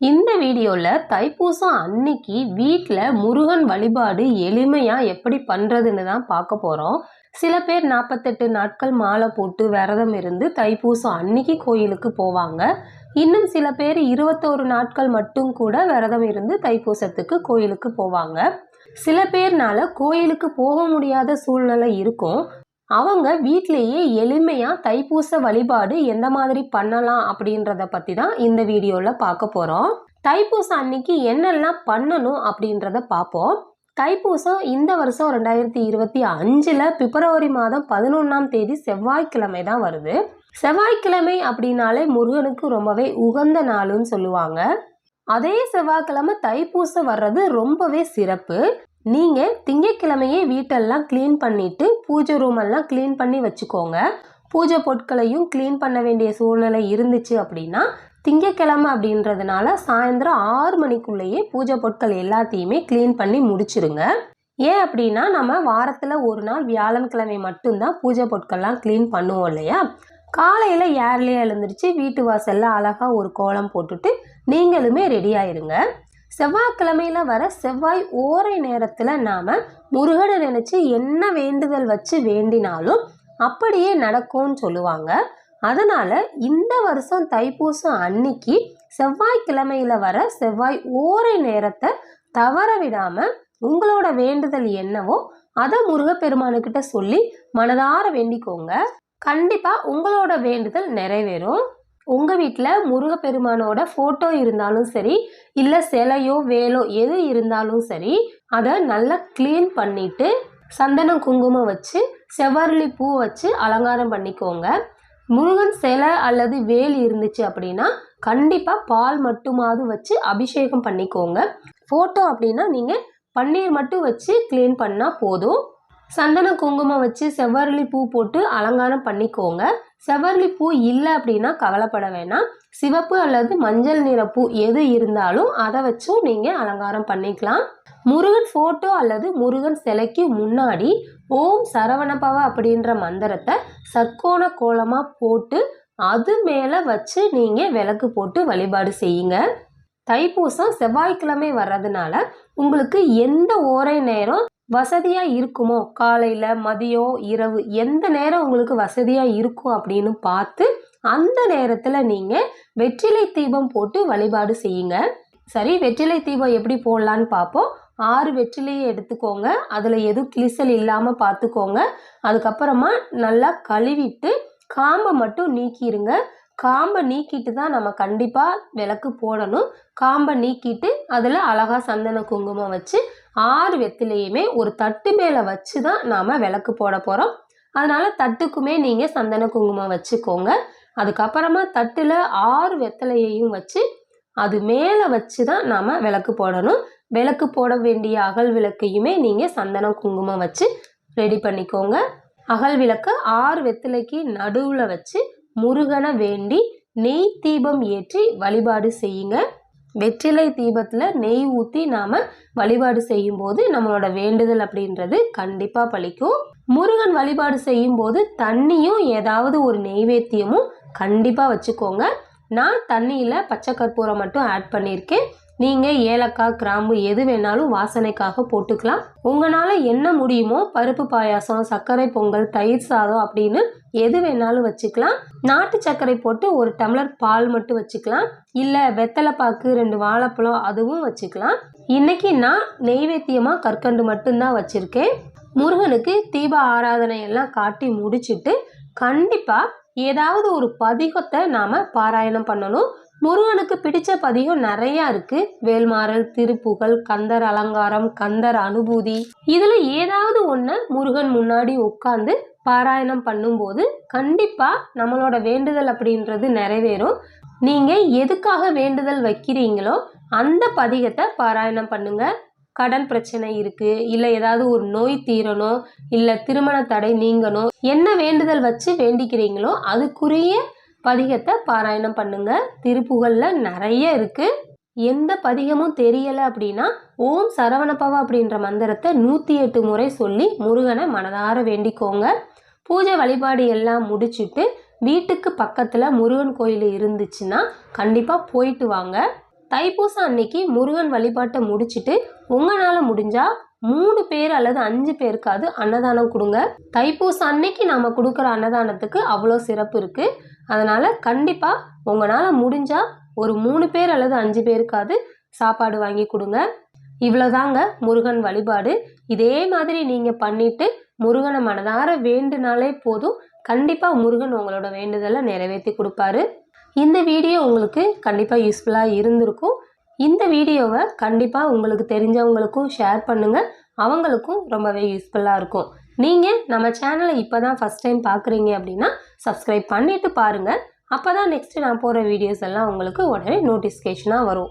இந்த வீடியோவில் தைப்பூசம் அன்னைக்கு வீட்டில் முருகன் வழிபாடு எளிமையாக எப்படி பண்ணுறதுன்னு தான் பார்க்க போகிறோம் சில பேர் நாற்பத்தெட்டு நாட்கள் மாலை போட்டு விரதம் இருந்து தைப்பூசம் அன்னைக்கு கோயிலுக்கு போவாங்க. இன்னும் சில பேர் இருபத்தோரு நாட்கள் மட்டும் கூட விரதம் இருந்து தைப்பூசத்துக்கு கோயிலுக்கு போவாங்க. சில பேர்னால கோயிலுக்கு போக முடியாத சூழ்நிலை இருக்கும். அவங்க வீட்டிலேயே எளிமையாக தைப்பூச வழிபாடு எந்த மாதிரி பண்ணலாம் அப்படின்றத பற்றி தான் இந்த வீடியோவில் பார்க்க போகிறோம் தைப்பூசம் அன்னைக்கு என்னெல்லாம் பண்ணணும் அப்படின்றத பார்ப்போம். தைப்பூசம் இந்த வருஷம் ரெண்டாயிரத்தி இருபத்தி அஞ்சில் பிப்ரவரி மாதம் பதினொன்றாம் தேதி செவ்வாய்க்கிழமை தான் வருது. செவ்வாய்க்கிழமை அப்படின்னாலே முருகனுக்கு ரொம்பவே உகந்த நாளுன்னு சொல்லுவாங்க. அதே செவ்வாய்க்கிழமை தைப்பூசம் வர்றது ரொம்பவே சிறப்பு. நீங்கள் திங்கக்கிழமையே வீட்டெல்லாம் க்ளீன் பண்ணிவிட்டு பூஜை ரூமெல்லாம் க்ளீன் பண்ணி வச்சுக்கோங்க. பூஜை பொருட்களையும் க்ளீன் பண்ண வேண்டிய சூழ்நிலை இருந்துச்சு அப்படின்னா திங்கக்கிழமை அப்படின்றதுனால சாயந்தரம் ஆறு மணிக்குள்ளேயே பூஜை பொருட்கள் எல்லாத்தையுமே க்ளீன் பண்ணி முடிச்சிருங்க. ஏன் அப்படின்னா நம்ம வாரத்தில் ஒரு நாள் வியாழன்கிழமை மட்டும்தான் பூஜை பொருட்கள்லாம் க்ளீன் பண்ணுவோம் இல்லையா? காலையில் ஏர்லேயே எழுந்துருச்சு வீட்டு வாசலில் அழகாக ஒரு கோலம் போட்டுட்டு நீங்களுமே ரெடி ஆயிருங்க. செவ்வாய்க்கிழமையில வர செவ்வாய் ஓரை நேரத்தில் நாம் முருகனை நினச்சி என்ன வேண்டுதல் வச்சு வேண்டினாலும் அப்படியே நடக்கும்னு சொல்லுவாங்க. அதனால் இந்த வருஷம் தைப்பூசம் அன்னைக்கு செவ்வாய்க்கிழமையில் வர செவ்வாய் ஓரை நேரத்தை தவற விடாமல் உங்களோட வேண்டுதல் என்னவோ அதை முருகப்பெருமானுக்கிட்ட சொல்லி மனதார வேண்டிக்கோங்க. கண்டிப்பாக உங்களோட வேண்டுதல் நிறைவேறும். உங்கள் வீட்டில் முருகப்பெருமானோட ஃபோட்டோ இருந்தாலும் சரி இல்லை சிலையோ வேலோ எது இருந்தாலும் சரி அதை நல்லா க்ளீன் பண்ணிவிட்டு சந்தனம் குங்குமம் வச்சு செவ்வரளி பூ வச்சு அலங்காரம் பண்ணிக்கோங்க. முருகன் சிலை அல்லது வேல் இருந்துச்சு அப்படின்னா கண்டிப்பாக பால் மட்டுமாவது வச்சு அபிஷேகம் பண்ணிக்கோங்க. ஃபோட்டோ அப்படின்னா நீங்கள் பன்னீர் மட்டும் வச்சு க்ளீன் பண்ணால் போதும். சந்தன குங்குமம் வச்சு செவ்வரளி பூ போட்டு அலங்காரம் பண்ணிக்கோங்க. செவ்வரளி பூ இல்லை அப்படின்னா கவலைப்பட வேணாம். சிவப்பு அல்லது மஞ்சள் நிற பூ எது இருந்தாலும் அதை வச்சும் நீங்கள் அலங்காரம் பண்ணிக்கலாம். முருகன் ஃபோட்டோ அல்லது முருகன் சிலைக்கு முன்னாடி ஓம் சரவணபவ அப்படின்ற மந்திரத்தை சர்க்கோண கோலமாக போட்டு அது மேலே வச்சு நீங்கள் விளக்கு போட்டு வழிபாடு செய்யுங்க. தைப்பூசம் செவ்வாய்க்கிழமை வர்றதுனால உங்களுக்கு எந்த ஓரை நேரம் வசதியாக இருக்குமோ? காலையில் மதியம் இரவு எந்த நேரம் உங்களுக்கு வசதியாக இருக்கும் அப்படின்னு பார்த்து அந்த நேரத்தில் நீங்கள் வெற்றிலை தீபம் போட்டு வழிபாடு செய்யுங்க. சரி வெற்றிலை தீபம் எப்படி போடலான்னு பார்ப்போம். ஆறு வெற்றிலையை எடுத்துக்கோங்க. அதில் எதுவும் கிளிசல் இல்லாமல் பார்த்துக்கோங்க. அதுக்கப்புறமா நல்லா கழுவிட்டு காம்பை மட்டும் நீக்கிடுங்க காம்பை நீக்கிட்டு தான் நம்ம கண்டிப்பாக விளக்கு போடணும். காம்பை நீக்கிட்டு அதில் அழகாக சந்தன குங்குமம் வச்சு ஆறு வெத்திலையுமே ஒரு தட்டு மேலே வச்சு தான் நாம் விளக்கு போட போகிறோம் அதனால் தட்டுக்குமே நீங்கள் சந்தன குங்குமம் வச்சுக்கோங்க. அதுக்கப்புறமா தட்டில் ஆறு வெத்தலையையும் வச்சு அது மேலே வச்சு தான் நாம் விளக்கு போடணும். விளக்கு போட வேண்டிய அகல் விளக்கையுமே நீங்கள் சந்தன குங்குமம் வச்சு ரெடி பண்ணிக்கோங்க. அகல் விளக்கு ஆறு வெத்திலைக்கு நடுவில் வச்சு முருகனை வேண்டி நெய் தீபம் ஏற்றி வழிபாடு செய்யுங்க. வெற்றிலை தீபத்தில் நெய் ஊற்றி நாம் வழிபாடு செய்யும்போது நம்மளோட வேண்டுதல் அப்படின்றது கண்டிப்பாக பழிக்கும் முருகன் வழிபாடு செய்யும்போது தண்ணியும் ஏதாவது ஒரு நெய்வேத்தியமும் கண்டிப்பாக வச்சுக்கோங்க. நான் தண்ணியில் பச்சை கற்பூரம் மட்டும் ஆட் பண்ணியிருக்கேன். நீங்கள் ஏலக்காய் கிராம்பு எது வேணாலும் வாசனைக்காக போட்டுக்கலாம். உங்களால் என்ன முடியுமோ பருப்பு பாயாசம் சர்க்கரை பொங்கல் தயிர் சாதம் அப்படின்னு எது வேணாலும் வச்சுக்கலாம். நாட்டு சர்க்கரை போட்டு ஒரு டம்ளர் பால் மட்டும் வச்சுக்கலாம். இல்லை வெத்தலைப்பாக்கு ரெண்டு வாழைப்பழம் அதுவும் வச்சுக்கலாம். இன்னைக்கு நான் நெய்வேத்தியமாக கற்கண்டு மட்டும்தான் வச்சுருக்கேன். முருகனுக்கு தீப ஆராதனை எல்லாம் காட்டி முடிச்சுட்டு கண்டிப்பாக ஏதாவது ஒரு பதிகத்தை நாம் பாராயணம் பண்ணணும். முருகனுக்கு பிடிச்ச பதிகம் நிறையா இருக்கு. வேல்மாறல் திருப்புகழ் கந்தர் அலங்காரம் கந்தர் அனுபூதி. இதுல ஏதாவது ஒன்று முருகன் முன்னாடி உட்காந்து பாராயணம் பண்ணும்போது கண்டிப்பா நம்மளோட வேண்டுதல் அப்படின்றது நிறைவேறும். நீங்க எதுக்காக வேண்டுதல் வைக்கிறீங்களோ அந்த பதிகத்தை பாராயணம் பண்ணுங்க. கடன் பிரச்சனை இருக்கு இல்லை ஏதாவது ஒரு நோய் தீரணும் இல்லை திருமண தடை நீங்கணும் என்ன வேண்டுதல் வச்சு வேண்டிக்கிறீங்களோ அதுக்குரிய பதிகத்தை பாராயணம் பண்ணுங்க. திருப்புகழில் நிறைய இருக்கு. எந்த பதிகமும் தெரியலை அப்படின்னா ஓம் சரவணபவா அப்படின்ற மந்திரத்தை நூற்றி எட்டு முறை சொல்லி முருகனை மனதார வேண்டிக்கோங்க. பூஜை வழிபாடு எல்லாம் முடிச்சுட்டு வீட்டுக்கு பக்கத்தில் முருகன் கோயில் இருந்துச்சுன்னா கண்டிப்பாக போயிட்டு வாங்க. தைப்பூசம் அன்னைக்கு முருகன் வழிபாட்டை முடிச்சுட்டு உங்களால் முடிஞ்சால் மூணு பேர் அல்லது அஞ்சு பேருக்காவது அன்னதானம் கொடுங்க. தைப்பூசம் அன்னைக்கு நாம் கொடுக்குற அன்னதானத்துக்கு அவ்வளோ சிறப்பு இருக்குது அதனால் கண்டிப்பாக உங்களால் முடிஞ்சால் ஒரு மூணு பேர் அல்லது அஞ்சு பேருக்காவது சாப்பாடு வாங்கி கொடுங்க. இவ்வளோதாங்க முருகன் வழிபாடு. இதே மாதிரி நீங்கள் பண்ணிவிட்டு முருகனை மனதார வேண்டுனாலே போதும். கண்டிப்பாக முருகன் உங்களோட வேண்டுதலை நிறைவேற்றி கொடுப்பாரு. இந்த வீடியோ உங்களுக்கு கண்டிப்பாக யூஸ்ஃபுல்லாக இருந்திருக்கும். இந்த வீடியோவை கண்டிப்பாக உங்களுக்கு தெரிஞ்சவங்களுக்கும் ஷேர் பண்ணுங்கள் அவங்களுக்கும் ரொம்பவே யூஸ்ஃபுல்லாக இருக்கும். நீங்கள் நம்ம சேனலை இப்போ தான் ஃபஸ்ட் டைம் பார்க்குறீங்க அப்படின்னா சப்ஸ்கிரைப் பண்ணிவிட்டு பாருங்கள் அப்போ தான் நெக்ஸ்ட்டு நான் போகிற வீடியோஸ் எல்லாம் உங்களுக்கு உடனே நோட்டிஃபிகேஷனாக வரும்.